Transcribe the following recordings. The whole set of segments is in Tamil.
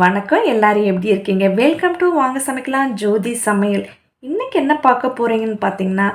வணக்கம். எல்லாரும் எப்படி இருக்கீங்க? வெல்கம் டு வாங்க சமைக்கலாம். ஜோதி சமையல். இன்றைக்கி என்ன பார்க்க போகிறீங்கன்னு பார்த்தீங்கன்னா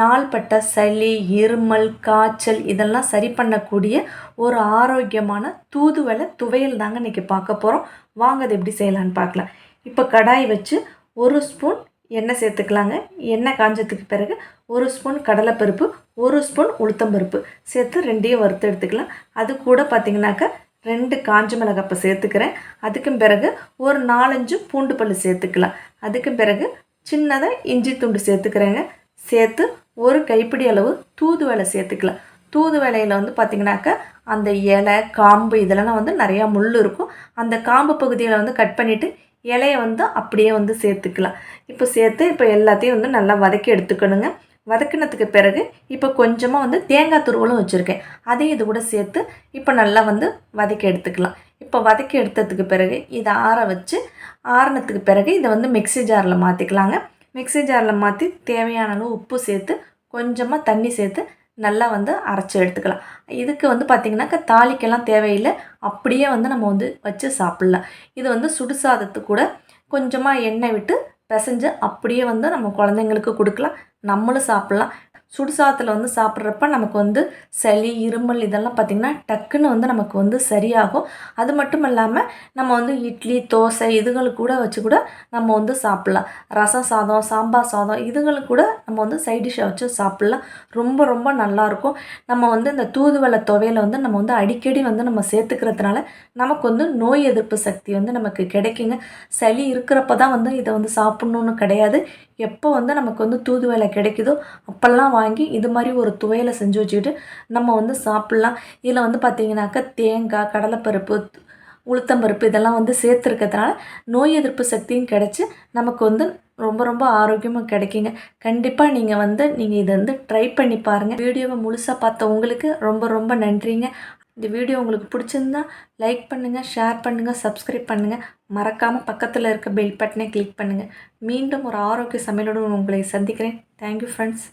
நாள்பட்ட சளி இருமல் காய்ச்சல் இதெல்லாம் சரி பண்ணக்கூடிய ஒரு ஆரோக்கியமான தூதுவளை துவையல் தாங்க இன்றைக்கி பார்க்க போகிறோம் வாங்க அது எப்படி செய்யலான்னு பார்க்கலாம். இப்போ கடாய் வச்சு ஒரு ஸ்பூன் எண்ணெய் சேர்த்துக்கலாங்க. எண்ணெய் காஞ்சதுக்கு பிறகு ஒரு ஸ்பூன் கடலைப்பருப்பு ஒரு ஸ்பூன் உளுத்தம்பருப்பு சேர்த்து ரெண்டையும் வறுத்து எடுத்துக்கலாம். அது கூட பார்த்திங்கனாக்கா ரெண்டு காஞ்ச மிளகாப்பை சேர்த்துக்கிறேன். அதுக்கும் பிறகு ஒரு நாலஞ்சு பூண்டு பல் சேர்த்துக்கலாம். அதுக்கும் பிறகு சின்னதாக இஞ்சி துண்டு சேர்த்துக்கிறேங்க. சேர்த்து ஒரு கைப்பிடி அளவு தூதுவளை சேர்த்துக்கலாம். தூதுவளையில் வந்து பார்த்திங்கனாக்கா அந்த இலை காம்பு இதெல்லாம் வந்து நிறையா முள் இருக்கும். அந்த காம்பு பகுதியில் வந்து கட் பண்ணிவிட்டு இலையை வந்து அப்படியே வந்து சேர்த்துக்கலாம். இப்போ சேர்த்து இப்போ எல்லாத்தையும் வந்து நல்லா வதக்கி எடுத்துக்கணுங்க. வதக்கினதுக்கு பிறகு இப்போ கொஞ்சமாக வந்து தேங்காய் துருவலும் வச்சுருக்கேன். அதையும் இது கூட சேர்த்து இப்போ நல்லா வந்து வதக்கி எடுத்துக்கலாம். இப்போ வதக்கி எடுத்ததுக்கு பிறகு இதை ஆற வச்சு ஆறினத்துக்கு பிறகு இதை வந்து மிக்ஸி ஜாரில் மாற்றிக்கலாங்க மிக்ஸி ஜாரில் மாற்றி தேவையான அளவு உப்பு சேர்த்து கொஞ்சமாக தண்ணி சேர்த்து நல்லா வந்து அரைச்சி எடுத்துக்கலாம். இதுக்கு வந்து பார்த்திங்கனாக்கா தாளிக்கெல்லாம் தேவையில்லை. அப்படியே வந்து நம்ம வந்து வச்சு சாப்பிட்லாம். இது வந்து சுடுசாதத்து கூட கொஞ்சமாக எண்ணெய் விட்டு பிசைஞ்சு அப்படியே வந்து நம்ம குழந்தைங்களுக்கு கொடுக்கலாம். நம்மளும் சாப்பிட்லாம். சுடுசாத்தில் வந்து சாப்பிட்றப்ப நமக்கு வந்து சளி இருமல் இதெல்லாம் பார்த்திங்கன்னா டக்குன்னு வந்து நமக்கு வந்து சரியாகும். அது மட்டும் இல்லாமல் நம்ம வந்து இட்லி தோசை இதுகளுக்கு கூட வச்சு கூட நம்ம வந்து சாப்பிட்லாம். ரசம் சாதம் சாம்பார் சாதம் இதுகளுக்கு கூட நம்ம வந்து சைட் டிஷ்ஷை வச்சு சாப்பிட்லாம். ரொம்ப ரொம்ப நல்லாயிருக்கும். நம்ம வந்து இந்த தூதுவளை துவையில் வந்து நம்ம வந்து அடிக்கடி வந்து நம்ம சேர்த்துக்கிறதுனால நமக்கு வந்து நோய் எதிர்ப்பு சக்தி வந்து நமக்கு கிடைக்குங்க. சளி இருக்கிறப்ப தான் வந்து இதை வந்து சாப்பிட்ணுன்னு கிடையாது. எப்போ வந்து நமக்கு வந்து தூதுவளை கிடைக்குதோ அப்போல்லாம் வாங்கி இது மாதிரி ஒரு துவையலை செஞ்சு வச்சுக்கிட்டு நம்ம வந்து சாப்பிட்லாம். இதில் வந்து பார்த்திங்கனாக்கா தேங்காய் கடலைப்பருப்பு உளுத்தம்பருப்பு இதெல்லாம் வந்து சேர்த்துருக்கிறதுனால நோய் எதிர்ப்பு சக்தியும் கிடச்சி நமக்கு வந்து ரொம்ப ரொம்ப ஆரோக்கியமாக கிடைக்குங்க. கண்டிப்பாக நீங்கள் வந்து நீங்கள் இதை வந்து ட்ரை பண்ணி பாருங்கள் வீடியோவை முழுசாக பார்த்த உங்களுக்கு ரொம்ப ரொம்ப நன்றிங்க. இந்த வீடியோ உங்களுக்கு பிடிச்சிருந்தா லைக் பண்ணுங்கள் ஷேர் பண்ணுங்கள் சப்ஸ்கிரைப் பண்ணுங்கள் மறக்காமல் பக்கத்தில் இருக்க பெல் பட்டனை கிளிக் பண்ணுங்கள் மீண்டும் ஒரு ஆரோக்கிய சமையலோடு உங்களை சந்திக்கிறேன். Thank you friends